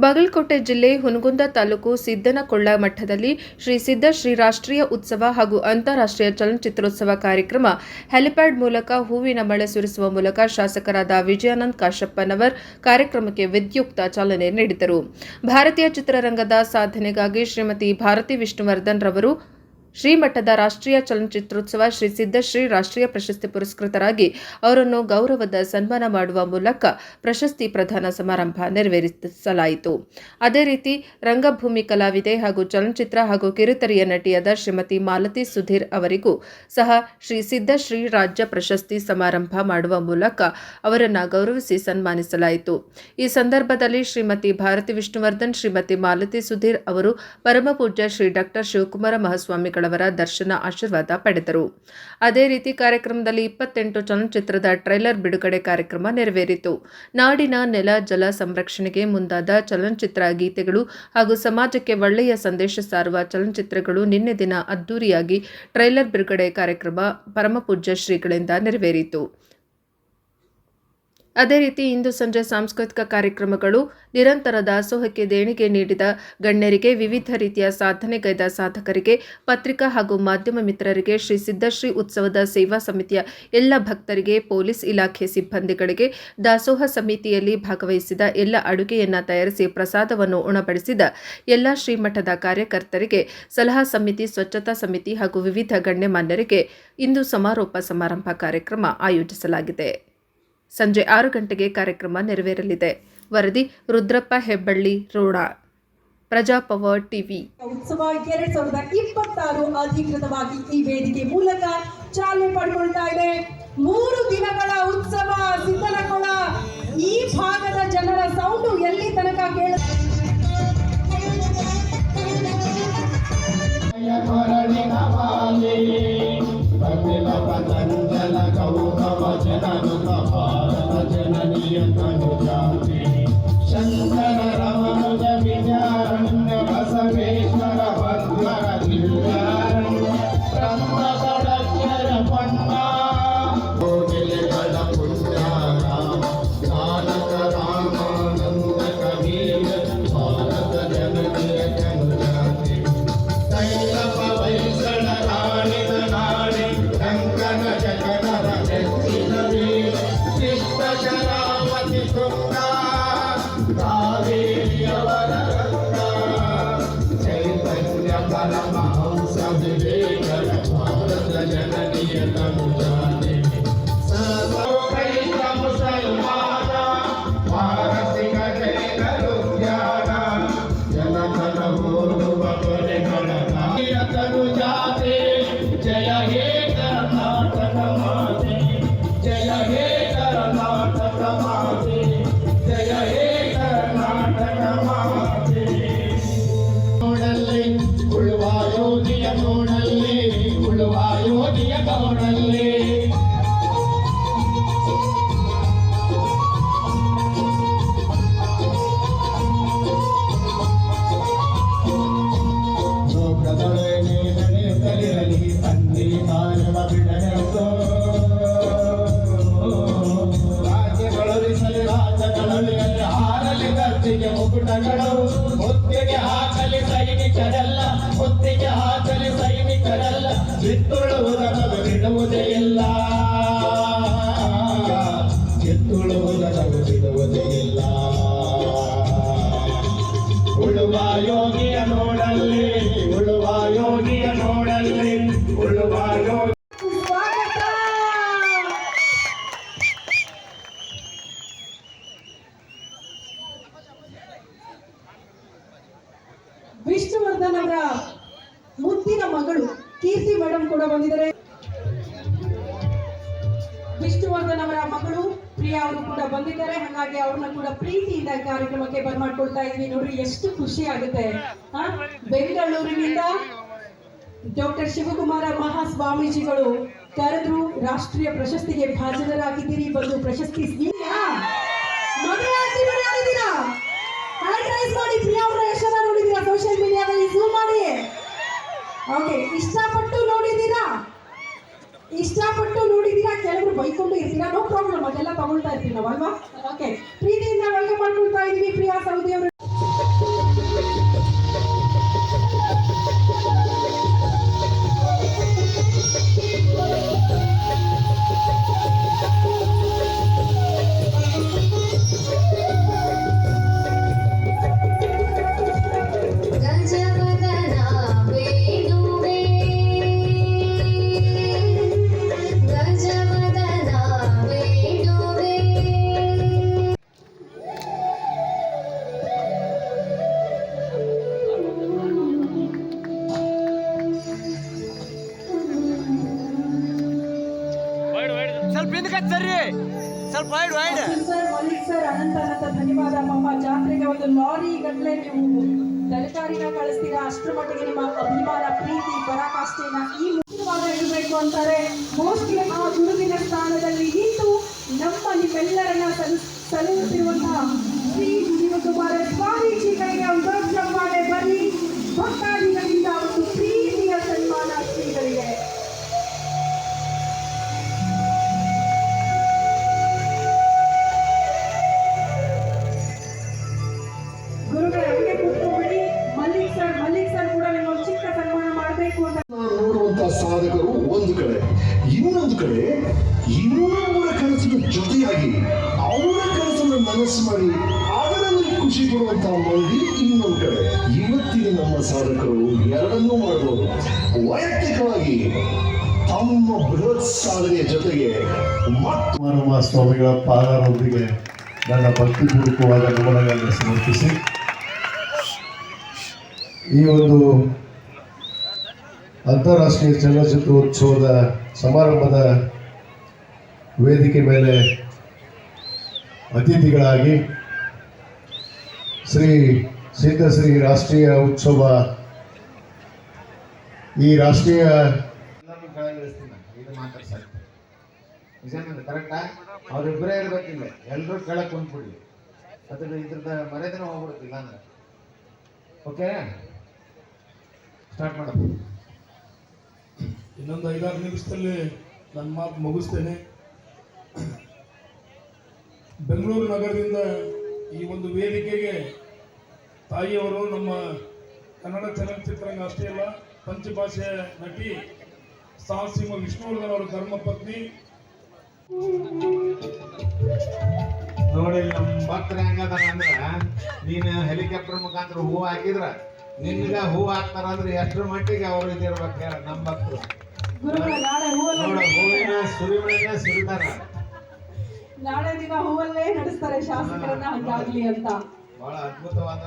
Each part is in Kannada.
ಬಾಗಲಕೋಟೆ ಜಿಲ್ಲೆ ಹುನಗುಂದ ತಾಲೂಕು ಸಿದ್ದನಕೊಳ್ಳ ಮಠದಲ್ಲಿ ಶ್ರೀ ಸಿದ್ಧ ಶ್ರೀ ರಾಷ್ಟ್ರೀಯ ಉತ್ಸವ ಹಾಗೂ ಅಂತಾರಾಷ್ಟ್ರೀಯ ಚಲನಚಿತ್ರೋತ್ಸವ ಕಾರ್ಯಕ್ರಮ ಹೆಲಿಪ್ಯಾಡ್ ಮೂಲಕ ಹೂವಿನ ಮಳೆ ಸುರಿಸುವ ಮೂಲಕ ಶಾಸಕರಾದ ವಿಜಯಾನಂದ್ ಕಾಶಪ್ಪನವರ್ ಕಾರ್ಯಕ್ರಮಕ್ಕೆ ವಿದ್ಯುಕ್ತ ಚಾಲನೆ ನೀಡಿದರು. ಭಾರತೀಯ ಚಿತ್ರರಂಗದ ಸಾಧನೆಗಾಗಿ ಶ್ರೀಮತಿ ಭಾರತಿ ವಿಷ್ಣುವರ್ಧನ್ ರವರು ಶ್ರೀಮಠದ ರಾಷ್ಟ್ರೀಯ ಚಲನಚಿತ್ರೋತ್ಸವ ಶ್ರೀ ಸಿದ್ದಶ್ರೀ ರಾಷ್ಟ್ರೀಯ ಪ್ರಶಸ್ತಿ ಪುರಸ್ಕೃತರಾಗಿ ಅವರನ್ನು ಗೌರವದ ಸನ್ಮಾನ ಮಾಡುವ ಮೂಲಕ ಪ್ರಶಸ್ತಿ ಪ್ರದಾನ ಸಮಾರಂಭ ನೆರವೇರಿಸಲಾಯಿತು. ಅದೇ ರೀತಿ ರಂಗಭೂಮಿ ಕಲಾವಿದೆ ಹಾಗೂ ಚಲನಚಿತ್ರ ಹಾಗೂ ಕಿರುತೆರೆಯ ನಟಿಯಾದ ಶ್ರೀಮತಿ ಮಾಲತಿ ಸುಧೀರ್ ಅವರಿಗೂ ಸಹ ಶ್ರೀ ಸಿದ್ದಶ್ರೀ ರಾಜ್ಯ ಪ್ರಶಸ್ತಿ ಸಮಾರಂಭ ಮಾಡುವ ಮೂಲಕ ಅವರನ್ನು ಗೌರವಿಸಿ ಸನ್ಮಾನಿಸಲಾಯಿತು. ಈ ಸಂದರ್ಭದಲ್ಲಿ ಶ್ರೀಮತಿ ಭಾರತಿ ವಿಷ್ಣುವರ್ಧನ್, ಶ್ರೀಮತಿ ಮಾಲತಿ ಸುಧೀರ್ ಅವರು ಪರಮಪೂಜ್ಯ ಶ್ರೀ ಡಾಕ್ಟರ್ ಶಿವಕುಮಾರ ಮಹಾಸ್ವಾಮಿಗಳವರ ದರ್ಶನ ಆಶೀರ್ವಾದ ಪಡೆದರು. ಅದೇ ರೀತಿ ಕಾರ್ಯಕ್ರಮದಲ್ಲಿ ಇಪ್ಪತ್ತೆಂಟು ಚಲನಚಿತ್ರದ ಟ್ರೈಲರ್ ಬಿಡುಗಡೆ ಕಾರ್ಯಕ್ರಮ ನೆರವೇರಿತು. ನಾಡಿನ ನೆಲ, ಜಲ ಸಂರಕ್ಷಣೆಗೆ ಮುಂದಾದ ಚಲನಚಿತ್ರ ಗೀತೆಗಳು ಹಾಗೂ ಸಮಾಜಕ್ಕೆ ಒಳ್ಳೆಯ ಸಂದೇಶ ಸಾರುವ ಚಲನಚಿತ್ರಗಳು ನಿನ್ನೆ ದಿನ ಅದ್ದೂರಿಯಾಗಿ ಟ್ರೈಲರ್ ಬಿಡುಗಡೆ ಕಾರ್ಯಕ್ರಮ ಪರಮಪೂಜ್ಯ ಶ್ರೀಗಳಿಂದ ನೆರವೇರಿತು. ಅದೇ ರೀತಿ ಇಂದು ಸಂಜೆ ಸಾಂಸ್ಕೃತಿಕ ಕಾರ್ಯಕ್ರಮಗಳು ನಿರಂತರ ದಾಸೋಹಕ್ಕೆ ದೇಣಿಗೆ ನೀಡಿದ ಗಣ್ಯರಿಗೆ ವಿವಿಧ ರೀತಿಯ ಸಾಧನೆಗೈದ ಸಾಧಕರಿಗೆ, ಪತ್ರಿಕಾ ಹಾಗೂ ಮಾಧ್ಯಮ ಮಿತ್ರರಿಗೆ, ಶ್ರೀ ಸಿದ್ದಶ್ರೀ ಉತ್ಸವದ ಸೇವಾ ಸಮಿತಿಯ ಎಲ್ಲ ಭಕ್ತರಿಗೆ, ಪೊಲೀಸ್ ಇಲಾಖೆ ಸಿಬ್ಬಂದಿಗಳಿಗೆ ದಾಸೋಹ ಸಮಿತಿಯಲ್ಲಿ ಭಾಗವಹಿಸಿದ ಎಲ್ಲ ಅಡುಗೆಯನ್ನ ತಯಾರಿಸಿ ಪ್ರಸಾದವನ್ನು ಉಣಬಡಿಸಿದ ಎಲ್ಲ ಶ್ರೀಮಠದ ಕಾರ್ಯಕರ್ತರಿಗೆ, ಸಲಹಾ ಸಮಿತಿ, ಸ್ವಚ್ಛತಾ ಸಮಿತಿ ಹಾಗೂ ವಿವಿಧ ಗಣ್ಯಮಾನ್ಯರಿಗೆ ಇಂದು ಸಮಾರೋಪ ಸಮಾರಂಭ ಕಾರ್ಯಕ್ರಮ ಆಯೋಜಿಸಲಾಗಿದೆ. ಸಂಜೆ ಆರು ಗಂಟೆಗೆ ಕಾರ್ಯಕ್ರಮ ನೆರವೇರಲಿದೆ. ವರದಿ ರುದ್ರಪ್ಪ ಹೆಬ್ಬಳ್ಳಿ ರೋಣ ಪ್ರಜಾಪವರ್ ಟಿವಿ. ಉತ್ಸವ ಎರಡ್ ಸಾವಿರದ ಇಪ್ಪತ್ತಾರು ಅಧಿಕೃತವಾಗಿ ಈ ವೇದಿಕೆ ಮೂಲಕ ಚಾಲನೆ ಪಡ್ಕೊಳ್ತಾ ಇದೆ. ಮೂರು ದಿನಗಳ ಉತ್ಸವ ಸಿದ್ದನಕೊಳ ಈ ಭಾಗದ ಜನರ ಸೌಂಡು ಎಲ್ಲಿ ತನಕ ಕೇಳ ಪತಂಜಲ ಗೌರವ ಸೈನಿಕರೆಲ್ಲ ಹೊತ್ತಿಗೆ ಹಾಕಲಿ ಸೈನಿಕರೆಲ್ಲ ಕಿತ್ತುಳುವುದನ್ನು ಬಿಡುವುದೇ ಇಲ್ಲ. ವಿಷ್ಣುವರ್ಧನ್ ಅವರ ಮಗಳು ಪ್ರಿಯಾ ಅವರು ಕೂಡ ಬಂದಿದ್ದಾರೆ. ಹಾಗಾಗಿ ಅವ್ರನ್ನ ಕೂಡ ಪ್ರೀತಿಯಿಂದ ಕಾರ್ಯಕ್ರಮಕ್ಕೆ ಬರ್ಮಾಡ್ಕೊಳ್ತಾ ಇದ್ವಿ. ನೋಡ್ರಿ, ಎಷ್ಟು ಖುಷಿ ಆಗುತ್ತೆ. ಬೆಂಗಳೂರಿನಿಂದ ಡಾಕ್ಟರ್ ಶಿವಕುಮಾರ ಮಹಾಸ್ವಾಮೀಜಿಗಳು ಕರೆದ್ರು, ರಾಷ್ಟ್ರೀಯ ಪ್ರಶಸ್ತಿಗೆ ಭಾಜನರಾಗಿದ್ದೀರಿ, ಬಂದು ಪ್ರಶಸ್ತಿ ಸೋಷಿಯಲ್ ಮೀಡಿಯಾದಲ್ಲಿ ಇಷ್ಟಪಟ್ಟು ನೋಡಿದ್ದೀರಾ? ಇಷ್ಟಪಟ್ಟು ನೋಡಿದೀರಾ ಕೆಲವರು ಬೈಕೊಂಡು ಇರ್ತೀರಾ? ನೋ ಪ್ರಾಬ್ಲಮ್ ಅದೆಲ್ಲ ತಗೊಳ್ತಾ ಇರ್ತೀವಿ ನಾವು ಅಲ್ವಾ ಓಕೆ ಪ್ರೀತಿಯಿಂದ ವೆಲ್ಕಮ್ ಮಾಡ್ಕೊಳ್ತಾ ಇದೀವಿ ಪ್ರಿಯಾ ಸೌದಿ ಅವರು. ಸರಿ ಸ್ವಲ್ಪ wide wide sir Ananth Ananth, ಧನ್ಯವಾದ. ಪಾಪ ಜಾತ್ರೆಗೆ ಒಂದು ಲಾರಿ ಗಟ್ಟಲೆ ನೀವು ತರಕಾರಿನ ಕಳಿಸ್ತೀರಾ? ಅಷ್ಟರ ಮಟ್ಟಿಗೆ ನಿಮ್ಮ ಅಭಿಮಾನ, ಪ್ರೀತಿ, ಪರಾಕಾಷ್ಠೆನ ಈ ಮುಖ್ಯವಾದ ಇಡಬೇಕು ಅಂತಾರೆ. ಮೋಸ್ಟ್ಲಿ ಆ ಗುರುವಿನ ಸ್ಥಾನದಲ್ಲಿ ನಿಂತು ನಮ್ಮ ನಿಮ್ಮೆಲ್ಲರನ್ನ ಸಲ್ಲಿಸುತ್ತಿರುವಂತಹ ಶ್ರೀ ಶ್ರೀ ಶಿವಕುಮಾರ ಸ್ವಾಮೀಜಿಗಳಿಗೆ ಒಂದು ಸಾಧಕರು ಒಂದು ಕಡೆ, ಇನ್ನೊಂದು ಕಡೆ ಇನ್ನೊಬ್ಬರ ಕನಸಿನ ಜೊತೆಯಾಗಿ ಅವರ ಕನಸನ್ನು ಮನಸ್ಸು ಮಾಡಿ ಅದರಲ್ಲಿ ಖುಷಿ ಪಡುವಂತಹ ಮಂದಿ ಇನ್ನೊಂದು ಕಡೆ. ಇವತ್ತಿನ ನಮ್ಮ ಸಾಧಕರು ಎರಡನ್ನೂ ಮಾಡಬಹುದು. ವೈಯಕ್ತಿಕವಾಗಿ ತಮ್ಮ ಬೃಹತ್ ಸಾಧನೆಯ ಜೊತೆಗೆ ಮತ್ತು ಸ್ವಾಮಿಗಳ ಪಾದರೊಂದಿಗೆ ನನ್ನ ಭಕ್ತಿ ಪೂರ್ವಕವಾದ ನಮನಗಳನ್ನು ಸಮರ್ಪಿಸಿ. ಈ ಒಂದು ಅಂತಾರಾಷ್ಟ್ರೀಯ ಚಲನಚಿತ್ರೋತ್ಸವದ ಸಮಾರಂಭದ ವೇದಿಕೆ ಮೇಲೆ ಅತಿಥಿಗಳಾಗಿ ಶ್ರೀ ಸಿದ್ಧಶ್ರೀ ರಾಷ್ಟ್ರೀಯ ಉತ್ಸವ ಈ ರಾಷ್ಟ್ರೀಯ ನಿಜಾನಂದ ಕರೆಕ್ಟಾ ಅವ್ರಿಬ್ಬರೇ ಇರ್ಬೇಕಿಲ್ಲ. ಎಲ್ಲರೂ ಕೆಳಗೆ ಕುಂತ್ಬಿಡ್ಲಿ ಅದ್ರ ಇದ್ರದ ಮರ್ಯಾದೆನೂ ಹೋಗ್ಬಿಡುತ್ತಿಲ್ಲ ಅಂದ್ರೆ ಓಕೆ ಸ್ಟಾರ್ಟ್ ಮಾಡಪ್ಪ ಇನ್ನೊಂದು ಐದಾರು ನಿಮಿಷದಲ್ಲಿ ನನ್ನ ಮಾತು ಮುಗಿಸ್ತೇನೆ. ಬೆಂಗಳೂರು ನಗರದಿಂದ ಈ ಒಂದು ವೇದಿಕೆಗೆ ತಾಯಿಯವರು ನಮ್ಮ ಕನ್ನಡ ಚಲನಚಿತ್ರಂಗ ಅಷ್ಟೇ ಅಲ್ಲ, ಪಂಚಭಾಷೆ ನಟಿ ಸಾಹಸಿಂಹ ವಿಷ್ಣುವರ್ಧನ್ ಅವರ ಧರ್ಮಪತ್ನಿ ನೋಡಿ ನಮ್ಮ ಭಕ್ತರ ಹೆಂಗದ ಅಂದ್ರೆ, ನೀನು ಹೆಲಿಕಾಪ್ಟರ್ ಮುಖಾಂತರ ಹೂ ಹಾಕಿದ್ರ, ನಿನ್ಗ ಹೂ ಹಾಕ್ತಾರ ಅಂದ್ರೆ ಎಷ್ಟ್ರ ಮಟ್ಟಿಗೆ ಅವ್ರು ಇದಿರ್ಬೇಕು ನಮ್ಮ ಭಕ್ತರು. ಹೂವಿನ ನಾಳೆ ದಿನ ಹೂವಲ್ಲೇ ನಡೆಸ್ತಾರೆ ಶಾಸಕರನ್ನ ಹಂಗಾಗ್ಲಿ ಅಂತ. ಬಹಳ ಅದ್ಭುತವಾದ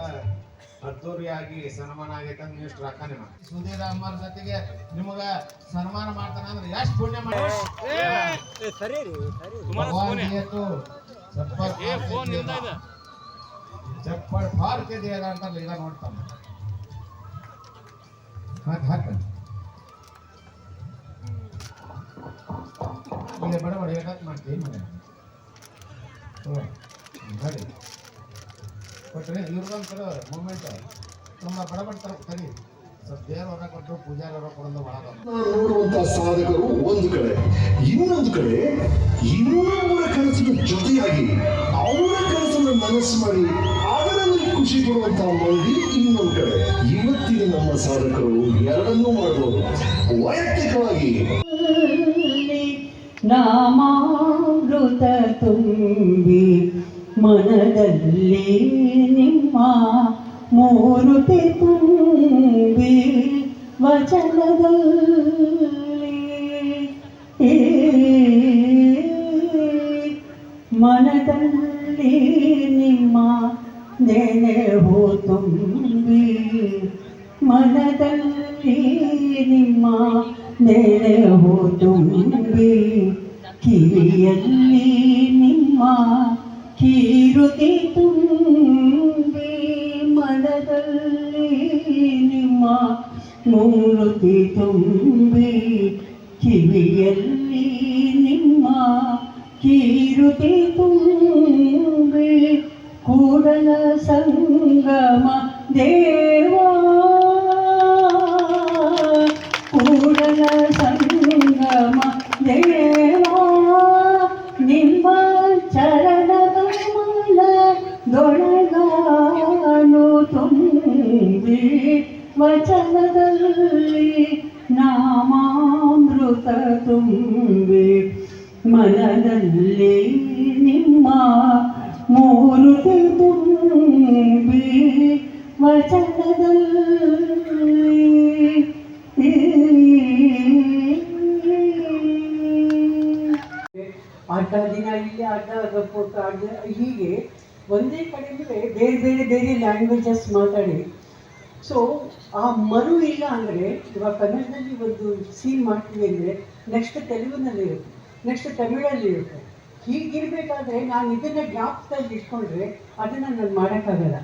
ಅದ್ದೂರಿಯಾಗಿ ಸನ್ಮಾನ ಆಗೈತೆ ನೀವು ಇಷ್ಟು ರೊಕ್ಕ ಸುಧೀರ್ ಅಮ್ಮರ ಜೊತೆಗೆ ನಿಮಗ ಸನ್ಮಾನ ಮಾಡ್ತಾನೆ ಅಂದ್ರೆ ಎಷ್ಟು ಪುಣ್ಯ ಮಾಡಿ. ಚಪ್ಪಲ್ ಪಾರ್ಕ್ ಇದೆಯಲ್ಲ ಅಂತ ಈಗ ನೋಡ್ತಾನೆ. ಹಾಕಿ ಹಾಕಿ. ಈಗ ಬಡ ಬಡ ಯಾಕೆ ಮಾಡ್ತೀನಿ. ಮನೆ ಓ ಕೊಟ್ಟರೆ ಇವ್ರಿಗೊಂಥರ ಮೂಮೆಂಟ್ ತುಂಬ ಬಡ ಬಡ ತರ ಸರಿ. ಸ್ವಲ್ಪ ದೇವ್ರ ಹೊರ ಕೊಟ್ಟರು, ಪೂಜಾರಿ ಹೊರ ಕೊಡೋದು ಒಳಗ ನೋಡುವಂತ ಸಾಧಕರು ಒಂದು ಕಡೆ, ಇನ್ನೊಂದು ಕಡೆ ಇನ್ನೊಬ್ಬರ ಕನಸಿನ ಜೊತೆಯಾಗಿ ಅವರ ಕನಸನ್ನು ಮನಸ್ಸು ಮಾಡಿ ಅದರಲ್ಲಿ ಖುಷಿ ಪಡುವಂತಹ ಮಂದಿ ಇನ್ನೊಂದು ಕಡೆ. ಇವತ್ತಿನ ನಮ್ಮ ಸಾಧಕರು ಎರಡನ್ನೂ ಮಾಡಬಹುದು ವೈಯಕ್ತಿಕವಾಗಿ ನಾಮಾಮೃತ ತುಂಬಿ ಮನದಲ್ಲಿ ನಿಮ್ಮ ಮೂರುತಿ ತುಂಬಿ ವಚನದಲ್ಲಿ ಏ, ಮನದಲ್ಲಿ ನಿಮ್ಮ ನೆನೆಹು ತುಂಬಿ ಮನದಲ್ಲಿ ನಿಮ್ಮ ನೆನೆಹು ತುಂಬಿ ಕಿವಿಯಲ್ಲಿ ನಿಮ್ಮ ಕೀರುತಿ ತುಂಬಿ. ಮನದಲ್ಲಿ ನಿಮ್ಮ ಮೂರುತಿ ತುಂಬಿ. ಕಿವಿಯಲ್ಲಿ ನಿಮ್ಮ ಕೀರುತಿ ತುಂಬಿ. ಕೂಡಲ ಸಂಗಮ ದೇವಾ ನಾಮಾಮೃತ ತುಂಬಿ ಮನದಲ್ಲಿ ನಿಮ್ಮ ಮೂರು ತುಂಬಿ ವಚನದಲ್ಲಿ ಅರ್ಧ ದಿನ ಇಲ್ಲಿ, ಅರ್ಧ ಅರ್ಧ ಅರ್ಧ ಹೀಗೆ ಒಂದೇ ಕಡೆಯಿಂದ ಬೇರೆ ಬೇರೆ ಬೇರೆ ಲ್ಯಾಂಗ್ವೇಜಸ್ ಮಾತಾಡಿ. ಸೊ ಆ ಮರು ಇಲ್ಲ ಅಂದರೆ ಇವಾಗ ಕನ್ನಡದಲ್ಲಿ ಒಂದು ಸೀನ್ ಮಾಡ್ತೀವಿ ಅಂದರೆ ನೆಕ್ಸ್ಟ್ ತೆಲುಗಿನಲ್ಲಿ ಇರುತ್ತೆ ನೆಕ್ಸ್ಟ್ ತಮಿಳಲ್ಲಿ ಇರುತ್ತೆ. ಹೀಗಿರ್ಬೇಕಾದ್ರೆ ನಾನು ಇದನ್ನ ಜ್ಞಾಪಕದಲ್ಲಿ ಇಟ್ಕೊಂಡ್ರೆ ಅದನ್ನ ನಾನು ಮಾಡೋಕ್ಕಾಗಲ್ಲ.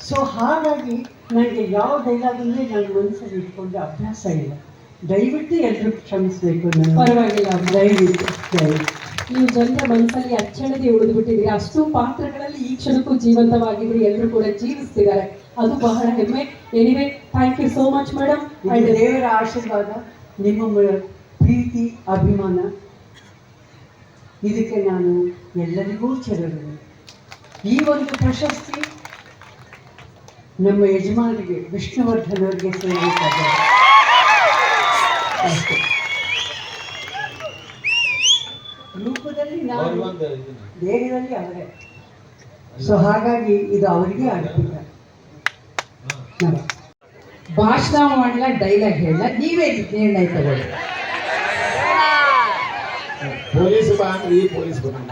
ಸೊ ಹಾಗಾಗಿ ನನಗೆ ಯಾವ ಡೈಲಾಗ್ ಅಂದರೆ ನಾನು ಮನಸ್ಸಲ್ಲಿ ಇಟ್ಕೊಂಡ್ರೆ ಅಭ್ಯಾಸ ಇಲ್ಲ. ದಯವಿಟ್ಟು ಎಲ್ಲರೂ ಕ್ಷಮಿಸಬೇಕು ನಾನು ಪರವಾಗಿಲ್ಲ. ದಯವಿಟ್ಟು. ದಯವಿಟ್ಟು. ನೀವು ಜನರ ಮನಸ್ಸಲ್ಲಿ ಅಚ್ಚಳದೆ ಉಳಿದ್ಬಿಟ್ಟಿದ್ರಿ ಅಷ್ಟು ಪಾತ್ರಗಳಲ್ಲಿ ಈ ಕ್ಷಣಕ್ಕೂ ಜೀವಂತವಾಗಿದ್ರಿ ಎಲ್ಲರೂ ಕೂಡ ಜೀವಿಸ್ತಿದ್ದಾರೆ. ಅದು ಬಹಳ ಹೆಮ್ಮೆ. Anyway thank you so much madam and ದೇವರ ಆಶೀರ್ವಾದ ನಿಮ್ಮ ಪ್ರೀತಿ ಅಭಿಮಾನ ಇದಕ್ಕೆ ನಾನು ಎಲ್ಲರಿಗೂ ಚೆರಳು ಈ ಒಂದು ಪ್ರಶಸ್ತಿ ನಮ್ಮ ಯಜಮಾನರಿಗೆ ವಿಷ್ಣುವರ್ಧನ್ ಅವರಿಗೆ ಸೇರಬೇಕಾದ ಅಷ್ಟೇ. ರೂಪದಲ್ಲಿ ನಾನು ದೇಹದಲ್ಲಿ ಅವರೇ. ಸೊ ಹಾಗಾಗಿ ಇದು ಅವರಿಗೆ ಅರ್ಪಿತ. ಭಾಷಣ ಮಾಡಲ ಡೈಲಾಗ್ ಹೇಳಲ್ಲ ನೀವೇ ನಿರ್ಣಯ ತಗೊಳ್ಳಿ. ಪೊಲೀಸ್ ಬಾ ಅಂದ್ರೆ ಈ ಪೊಲೀಸ್ ಅಂತ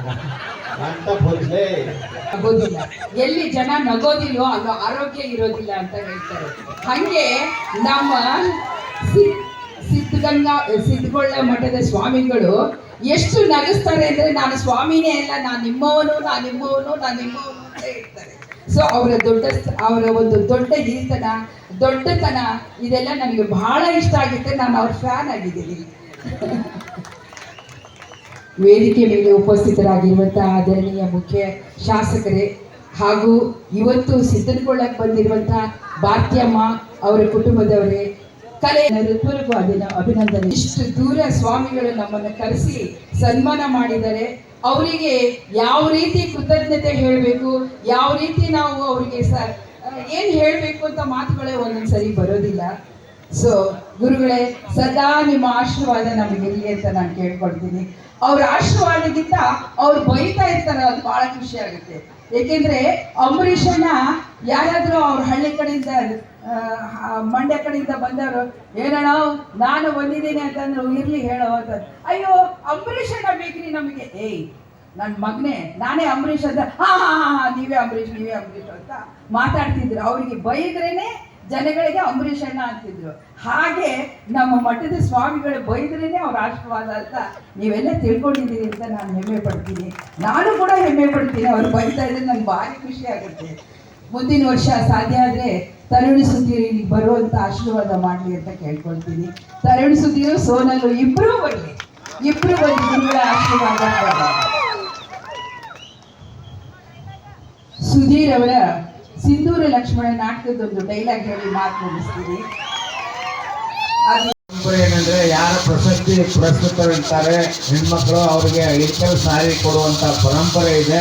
ಎಲ್ಲಿ ಜನ ನಗೋದಿಲ್ವೋ ಅಲ್ಲ ಆರೋಗ್ಯ ಇರೋದಿಲ್ಲ ಅಂತ ಹೇಳ್ತಾರೆ. ಹಂಗೆ ನಮ್ಮ ಸಿದ್ಧಗಂಗಾ ಸಿದ್ಧಗೊಳ್ಳ ಮಠದ ಸ್ವಾಮಿಗಳು ಎಷ್ಟು ನಗಿಸ್ತಾರೆ ಅಂದ್ರೆ ನಾನು ಸ್ವಾಮಿನೇ ಅಲ್ಲ ನಾನು ನಿಮ್ಮವನು ನಾನು ನಿಮ್ಮವನು ನಾನು ನಿಮ್ಮವನು ಅಂತ ಹೇಳ್ತಾರೆ. ಸೊ ಅವರ ದೊಡ್ಡ ಅವರ ಒಂದು ದೊಡ್ಡ ಹಿರಿತನ, ದೊಡ್ಡತನ, ಇದೆಲ್ಲ ನನಗೆ ಬಹಳ ಇಷ್ಟ ಆಗುತ್ತೆ. ನಾನು ಅವ್ರ ಫ್ಯಾನ್ ಆಗಿದ್ದೀನಿ. ವೇದಿಕೆ ಮೇಲೆ ಉಪಸ್ಥಿತರಾಗಿರುವಂತಹ ಆದರಣೀಯ ಮುಖ್ಯ ಶಾಸಕರೇ ಹಾಗೂ ಇವತ್ತು ಸಿದ್ಧನಗೊಳ್ಳಕ್ಕೆ ಬಂದಿರುವಂತಹ ಭಾರತೀಯಮ್ಮ ಅವರ ಕುಟುಂಬದವರೇ, ಕಲೆ ಅಭಿನ, ಅಭಿನಂದನೆ. ಇಷ್ಟು ದೂರ ಸ್ವಾಮಿಗಳು ನಮ್ಮನ್ನು ಕರೆಸಿ ಸನ್ಮಾನ ಮಾಡಿದ್ದಾರೆ ಅವರಿಗೆ ಯಾವ ರೀತಿ ಕೃತಜ್ಞತೆ ಹೇಳಬೇಕು, ಯಾವ ರೀತಿ ನಾವು ಅವರಿಗೆ ಸ ಏನು ಹೇಳಬೇಕು ಅಂತ ಮಾತುಗಳೇ ಒಂದೊಂದು ಸರಿ ಬರೋದಿಲ್ಲ. ಸೊ ಗುರುಗಳೇ, ಸದಾ ನಿಮ್ಮ ಆಶೀರ್ವಾದ ನಮಗಿರಲಿ ಅಂತ ನಾನು ಕೇಳ್ಕೊಳ್ತೀನಿ. ಅವ್ರ ಆಶೀರ್ವಾದಕ್ಕಿಂತ ಅವ್ರು ಬೈತಾ ಇರ್ತಾರೆ, ಅದು ಬಹಳ ಖುಷಿ ಆಗುತ್ತೆ. ಏಕೆಂದ್ರೆ ಅಂಬರೀಷನ್ನ ಯಾರಾದ್ರೂ ಅವ್ರ ಹಳ್ಳಿ ಕಡೆಯಿಂದ ಮಂಡ್ಯ ಕಡೆಯಿಂದ ಬಂದವರು, ಏನಣ್ಣ, ನಾನು ಬಂದಿದ್ದೀನಿ ಅಂತಂದ್ರೆ, ಇರ್ಲಿ ಹೇಳೋ ಅಂತ. ಅಯ್ಯೋ, ಅಂಬರೀಷಣ್ಣ ಬೇಕ್ರಿ ನಮಗೆ. ಏಯ್ ನನ್ನ ಮಗನೇ, ನಾನೇ ಅಂಬರೀಷ್ ಅಂತ. ಹಾ ಹಾ ಹಾ ಹಾ, ನೀವೇ ಅಂಬರೀಷ್ ನೀವೇ ಅಂಬರೀಷ್ ಅಂತ ಮಾತಾಡ್ತಿದ್ರು. ಅವರಿಗೆ ಬೈದ್ರೇನೆ ಜನಗಳಿಗೆ ಅಂಬರೀಷ್ ಅಣ್ಣ ಅಂತಿದ್ರು. ಹಾಗೆ ನಮ್ಮ ಮಠದ ಸ್ವಾಮಿಗಳು ಬೈದ್ರೇನೆ ಅವ್ರ ಆಶೀರ್ವಾದ ಅಂತ ನೀವೆಲ್ಲ ತಿಳ್ಕೊಂಡಿದ್ದೀರಿ ಅಂತ ನಾನು ಹೆಮ್ಮೆ ಪಡ್ತೀನಿ. ನಾನು ಕೂಡ ಹೆಮ್ಮೆ ಪಡ್ತೀನಿ. ಅವ್ರು ಬೈತಾ ಇದ್ರೆ ನಂಗೆ ಭಾರಿ ಖುಷಿ ಆಗುತ್ತೆ. ಮುಂದಿನ ವರ್ಷ ಸಾಧ್ಯ ಆದರೆ ತರುಣ ಸುದ್ದಿಯಲ್ಲಿ ಬರುವಂತ ಆಶೀರ್ವಾದ ಮಾಡಲಿ ಅಂತ ಕೇಳ್ಕೊಳ್ತೀನಿ. ತರುಣ್ ಸುದ್ದಿಯು ಸೋನಲು ಇಬ್ಬರೂ ಬರಲಿ. ಇಬ್ಬರು ಬಂದು ಗುರುಗಳ ಆಶೀರ್ವಾದ. ಸುಧೀರ್ ಅವರ ಸಿಂಧೂರ ಲಕ್ಷ್ಮಣ ನಾಟಕದೊಂದು ಡೈಲಾಗ್ ಹೇಳಿ ಮಾತು ಮುಗಿಸ್ತೀನಿ. ಏನಂದ್ರೆ, ಯಾರ ಪ್ರಶಸ್ತಿ ಪುರಸ್ಕೃತರಿರ್ತಾರೆ ಹೆಣ್ಮಕ್ಳು ಅವ್ರಿಗೆ ಇಳ್ಕಲ್ ಸಾರಿ ಕೊಡುವಂತ ಪರಂಪರೆ ಇದೆ.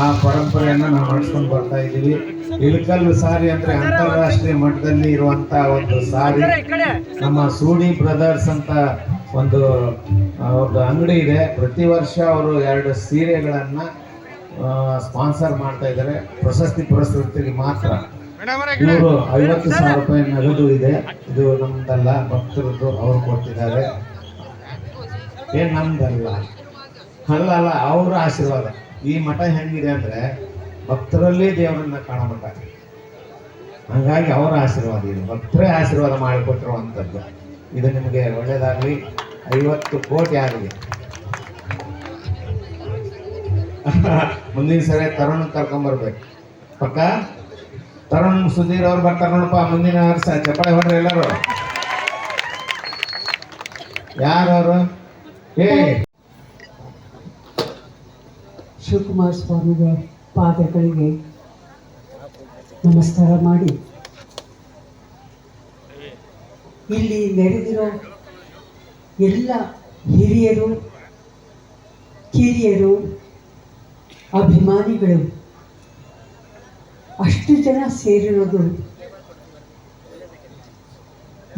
ಆ ಪರಂಪರೆಯನ್ನ ನಾವು ನಡೆಸ್ಕೊಂಡು ಬರ್ತಾ ಇದ್ದೀವಿ. ಇಳಕಲ್ಲು ಸಾರಿ ಅಂದ್ರೆ ಅಂತಾರಾಷ್ಟ್ರೀಯ ಮಟ್ಟದಲ್ಲಿ ಇರುವಂತ ಒಂದು ಸಾರಿ. ನಮ್ಮ ಸೂಡಿ ಬ್ರದರ್ಸ್ ಅಂತ ಒಂದು ಒಂದು ಅಂಗಡಿ ಇದೆ. ಪ್ರತಿ ವರ್ಷ ಅವರು ಎರಡು ಸೀರೆಗಳನ್ನ ಸ್ಪಾನ್ಸರ್ ಮಾಡ್ತಾ ಇದ್ದಾರೆ. ಪ್ರಶಸ್ತಿ ಪುರಸ್ಕೃತರಿಗೆ ಮಾತ್ರ ಇವರು ಐವತ್ತು ಸಾವಿರ ರೂಪಾಯಿ ನಗದು ಇದೆ. ಇದು ನಮ್ದಲ್ಲ ಭಕ್ತರದ್ದು ಅವ್ರು ಕೊಡ್ತಿದ್ದಾರೆ ಏನ್ ನಮ್ದಲ್ಲ? ಅಲ್ಲ ಅಲ್ಲ ಅವ್ರ ಆಶೀರ್ವಾದ. ಈ ಮಠ ಹೆಂಗಿದೆ ಅಂದ್ರೆ ಭಕ್ತರಲ್ಲಿ ದೇವರನ್ನ ಕಾಣೋ ಮಠ ಹಂಗಾಗಿ ಅವರ ಆಶೀರ್ವಾದ ಇದೆ. ಭಕ್ತರೇ ಆಶೀರ್ವಾದ ಮಾಡಿಕೊಟ್ಟಿರುವಂಥದ್ದು. ಇದು ನಿಮಗೆ ಒಳ್ಳೇದಾಗ್ಲಿ. ಐವತ್ತು ಕೋಟಿ ಆಗಲಿ ಮುಂದಿನ ಸರಿ ತರುಣ್ ಕರ್ಕೊಂಬರ್ಬೇಕು ಪಕ್ಕ? ತರುಣ್ ಸುಧೀರ್ ಅವ್ರು ಬರ್ತಾರೆ ನೋಡಪ್ಪ ಮುಂದಿನ ವರ್ಷ. ಚಪ್ಪಾಳೆ ಹೊಡ್ರಿ ಎಲ್ಲರೂ. ಯಾರವರು ಏ! ಶಿವಕುಮಾರ್ ಸ್ವಾಮಿಗಳ ಪಾದಗಳಿಗೆ ನಮಸ್ಕಾರ ಮಾಡಿ. ಇಲ್ಲಿ ನೆರೆದಿರೋ ಎಲ್ಲ ಹಿರಿಯರು, ಕಿರಿಯರು ಅಭಿಮಾನಿಗಳು. ಅಷ್ಟು ಜನ ಸೇರಿರೋದು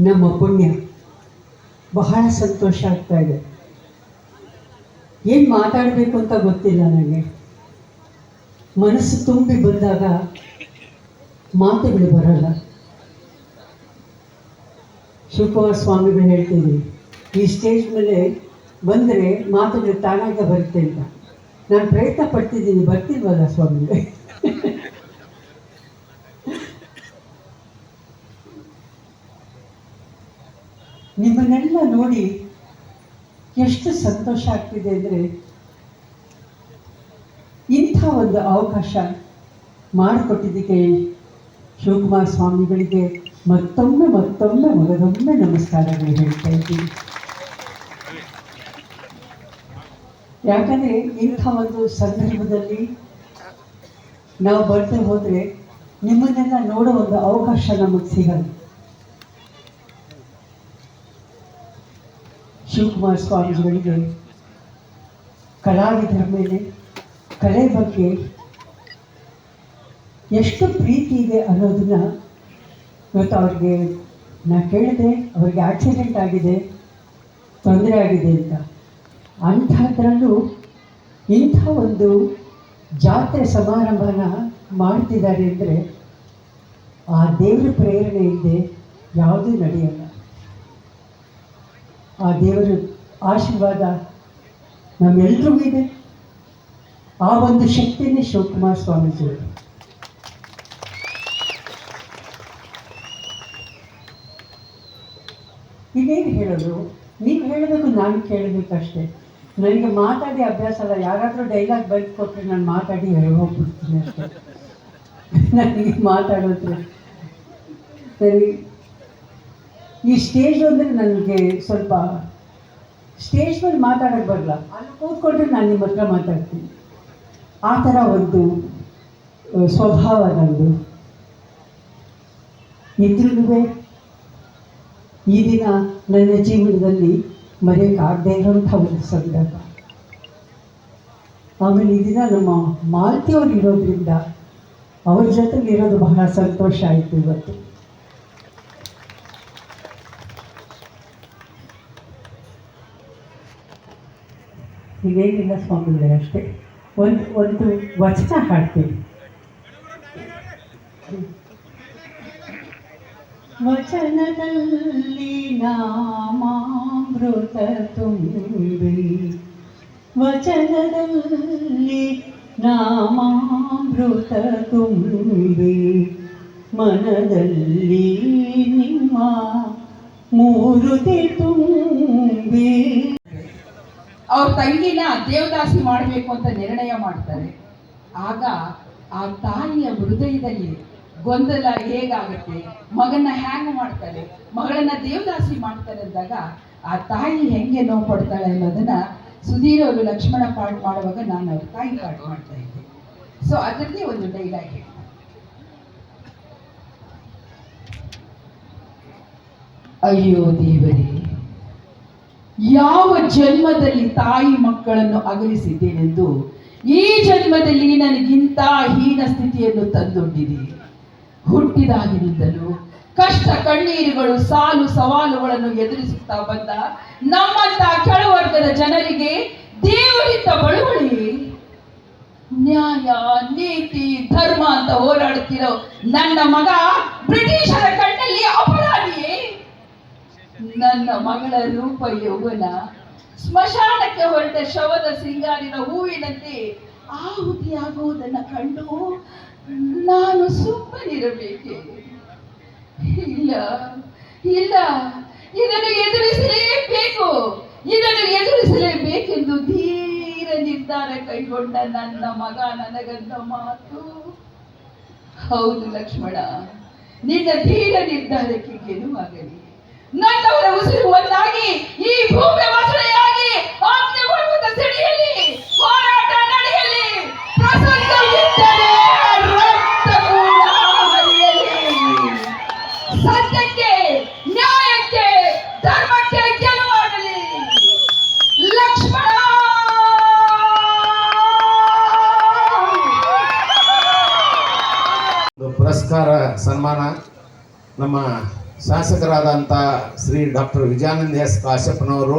ನಮ್ಮ ಪುಣ್ಯ. ಬಹಳ ಸಂತೋಷ ಆಗ್ತಾ ಇದೆ. ಏನು ಮಾತಾಡಬೇಕು ಅಂತ ಗೊತ್ತಿಲ್ಲ ನನಗೆ. ಮನಸ್ಸು ತುಂಬಿ ಬಂದಾಗ ಮಾತುಗಳು ಬರಲ್ಲ. ಶಿವಕುಮಾರ್ ಸ್ವಾಮಿಗಳು ಹೇಳ್ತೀನಿ ಈ ಸ್ಟೇಜ್ ಮೇಲೆ ಬಂದರೆ ಮಾತುಗಳು ತಾನಾಗ ಬರುತ್ತೆ ಅಂತ. ನಾನು ಪ್ರಯತ್ನ ಪಡ್ತಿದ್ದೀನಿ ಬರ್ತಿಲ್ವಲ್ಲ ಸ್ವಾಮಿ? ನಿಮ್ಮನ್ನೆಲ್ಲ ನೋಡಿ ಎಷ್ಟು ಸಂತೋಷ ಆಗ್ತಿದೆ ಅಂದರೆ ಇಂಥ ಒಂದು ಅವಕಾಶ ಮಾಡಿಕೊಟ್ಟಿದ್ದಕ್ಕೆ ಶಿವಕುಮಾರ ಸ್ವಾಮಿಗಳಿಗೆ ಮತ್ತೊಮ್ಮೆ ಮತ್ತೊಮ್ಮೆ ಮಗದೊಮ್ಮೆ ನಮಸ್ಕಾರಗಳು ಹೇಳ್ತಾ ಇದ್ದೀನಿ. ಯಾಕಂದರೆ ಇಂಥ ಒಂದು ಸಂದರ್ಭದಲ್ಲಿ ನಾವು ಬರ್ತಾ ಹೋದ್ರೆ ನಿಮ್ಮನ್ನೆಲ್ಲ ನೋಡೋ ಒಂದು ಅವಕಾಶ ನಮಗೆ ಸಿಗಲ್ಲ. ಶಿವಕುಮಾರ್ ಸ್ವಾಮಿಗಳಿಗೆ ಕಲಾವಿದರ ಮೇಲೆ ಕಲೆ ಬಗ್ಗೆ ಎಷ್ಟು ಪ್ರೀತಿ ಇದೆ ಅನ್ನೋದನ್ನ ಇವತ್ತು ಅವ್ರಿಗೆ ನಾ ಕೇಳಿದೆ ಅವ್ರಿಗೆ ಆಕ್ಸಿಡೆಂಟ್ ಆಗಿದೆ, ತೊಂದರೆ ಆಗಿದೆ ಅಂತ. ಅಂಥದ್ರಲ್ಲೂ ಇಂಥ ಒಂದು ಜಾತ್ರೆ ಸಮಾರಂಭನ ಮಾಡ್ತಿದ್ದಾರೆ ಅಂದರೆ ಆ ದೇವರ ಪ್ರೇರಣೆ ಇಲ್ಲದೆ ಯಾವುದೂ ನಡೆಯಲ್ಲ. ಆ ದೇವರ ಆಶೀರ್ವಾದ ನಮ್ಮೆಲ್ರಿಗೂ ಇದೆ. ಆ ಒಂದು ಶಕ್ತಿನೇ ಶಿವಕುಮಾರ ಸ್ವಾಮೀಜಿಯವರು. ಇದೇನು ಹೇಳೋದು? ನೀವು ಹೇಳಬೇಕು, ನಾನು ಕೇಳಬೇಕಷ್ಟೇ. ನನಗೆ ಮಾತಾಡಿ ಅಭ್ಯಾಸ ಅಲ್ಲ, ಯಾರಾದರೂ ಡೈಲಾಗ್ ಬೈಕ್ ಕೊಟ್ಟರೆ ನಾನು ಮಾತಾಡಿ ಹೋಗ್ಬಿಡ್ತೀನಿ ಅಷ್ಟೇ. ನನಗೆ ಮಾತಾಡೋದು ಸರಿ. ಈ ಸ್ಟೇಜ್ ಅಂದರೆ ನನಗೆ ಸ್ವಲ್ಪ ಸ್ಟೇಜ್ ಮೇಲೆ ಮಾತಾಡೋಕ್ಕೆ ಬರಲ್ಲ. ಅಲ್ಲಿ ಕೂತ್ಕೊಂಡ್ರೆ ನಾನು ನಿಮ್ಮ ಹತ್ರ ಮಾತಾಡ್ತೀನಿ. ಆ ಥರ ಒಂದು ಸ್ವಭಾವ ನಂದು. ಇದ್ರೂ ಈ ದಿನ ನನ್ನ ಜೀವನದಲ್ಲಿ ಮರೆಯೋಕ್ಕಾಗದೇ ಇರೋಂಥ ಒಂದು ಸಂದರ್ಭ. ಆಮೇಲೆ ಈ ದಿನ ನಮ್ಮ ಮಾಲತಿಯವ್ರು ಇರೋದ್ರಿಂದ ಅವ್ರ ಜೊತೆಲಿ ಇರೋದು ಬಹಳ ಸಂತೋಷ ಆಯಿತು ಇವತ್ತು. ಇದೇನಿಲ್ಲ ಸ್ವಾಮಿಗಳೇ ಅಷ್ಟೇ. ಒಂದು ಒಂದು ವಚನ ಹಾಡ್ತೀನಿ. ವಚನದಲ್ಲಿ ನಾಮಾಮೃತ ತುಂಬಿ ವಚನದಲ್ಲಿ ನಾಮಾಮೃತ ತುಂಬಿ ಮನದಲ್ಲಿ ನಿಮ್ಮ ಮೂರುತಿ ತುಂಬಿ ಅವ್ರ ತಂಗಿನ ದೇವದಾಸಿ ಮಾಡಬೇಕು ಅಂತ ನಿರ್ಣಯ ಮಾಡ್ತಾರೆ. ಆಗ ಆ ತಾಯಿಯ ಹೃದಯದಲ್ಲಿ ಗೊಂದಲ ಹೇಗಾಗುತ್ತೆ? ಮಗನ ಹ್ಯಾಂಗ್ ಮಾಡ್ತಾರೆ? ಮಗಳನ್ನ ದೇವದಾಸಿ ಮಾಡ್ತಾರೆ ಅಂದಾಗ ಆ ತಾಯಿ ಹೆಂಗೆ ನೋವು ಪಡ್ತಾಳೆ ಅನ್ನೋದನ್ನ ಸುಧೀರ್ ಅವರು ಲಕ್ಷ್ಮಣ ಪಾಠ ಮಾಡುವಾಗ ನಾನು ಅವ್ರ ತಾಯಿ ಪಾಠ ಮಾಡ್ತಾ ಇದ್ದೆ. ಸೊ ಅದರದ್ದೇ ಒಂದು ಡೈಲಾಗ್ ಅಯ್ಯೋ ದೇವರೇ, ಯಾವ ಜನ್ಮದಲ್ಲಿ ತಾಯಿ ಮಕ್ಕಳನ್ನು ಅಗಲಿಸಿದ್ದೇನೆಂದು ಈ ಜನ್ಮದಲ್ಲಿ ನನಗಿಂತ ಹೀನ ಸ್ಥಿತಿಯನ್ನು ತಂದೊಡ್ಡಿದೆ. ಹುಟ್ಟಿದಾಗಿನಿಂದಲೂ ಕಷ್ಟ ಕಣ್ಣೀರುಗಳು, ಸಾಲು ಸವಾಲುಗಳನ್ನು ಎದುರಿಸುತ್ತಾ ಬಂದ ನಮ್ಮಂತ ಕೆಳವರ್ಗದ ಜನರಿಗೆ ದೇವರಿಂದ ಬಳುವಳಿ, ನ್ಯಾಯ, ನೀತಿ, ಧರ್ಮ ಅಂತ ಹೋರಾಡುತ್ತಿರೋ ನನ್ನ ಮಗ ಬ್ರಿಟಿಷರ ಕಣ್ಣಲ್ಲಿ ಅಪರಾಧಿಯೇ? ನನ್ನ ಮಗಳ ರೂಪ ಯೌವನ ಸ್ಮಶಾನಕ್ಕೆ ಹೊರಟ ಶವದ ಸಿಂಗಾರಿನ ಹೂವಿನಂತೆ ಆಹುತಿಯಾಗುವುದನ್ನು ಕಂಡು ನಾನು ಸುಮ್ಮನಿರಬೇಕೆ? ಇಲ್ಲ. ಇಲ್ಲ. ಇದನ್ನು ಎದುರಿಸಲೇಬೇಕು. ಇದನ್ನು ಎದುರಿಸಲೇಬೇಕೆಂದು ಧೀರ ನಿರ್ಧಾರ ಕೈಗೊಂಡ ನನ್ನ ಮಗ ನನಗಂದ ಮಾತು. ಹೌದು ಲಕ್ಷ್ಮಣ. ನಿನ್ನ ಧೀರ ನಿರ್ಧಾರಕ್ಕೆ ಗೆಲುವಾಗಲಿ. ನನ್ನವರ ಉಸಿರು ಒಂದಾಗಿ ಈ ಭೂಮಿ ಸನ್ಮಾನ ನಮ್ಮ ಶಾಸಕರಾದಂಥ ಶ್ರೀ ಡಾಕ್ಟರ್ ವಿಜಯಾನಂದ ಎಸ್ ಕಾಶ್ಯಪ್ಪನವರು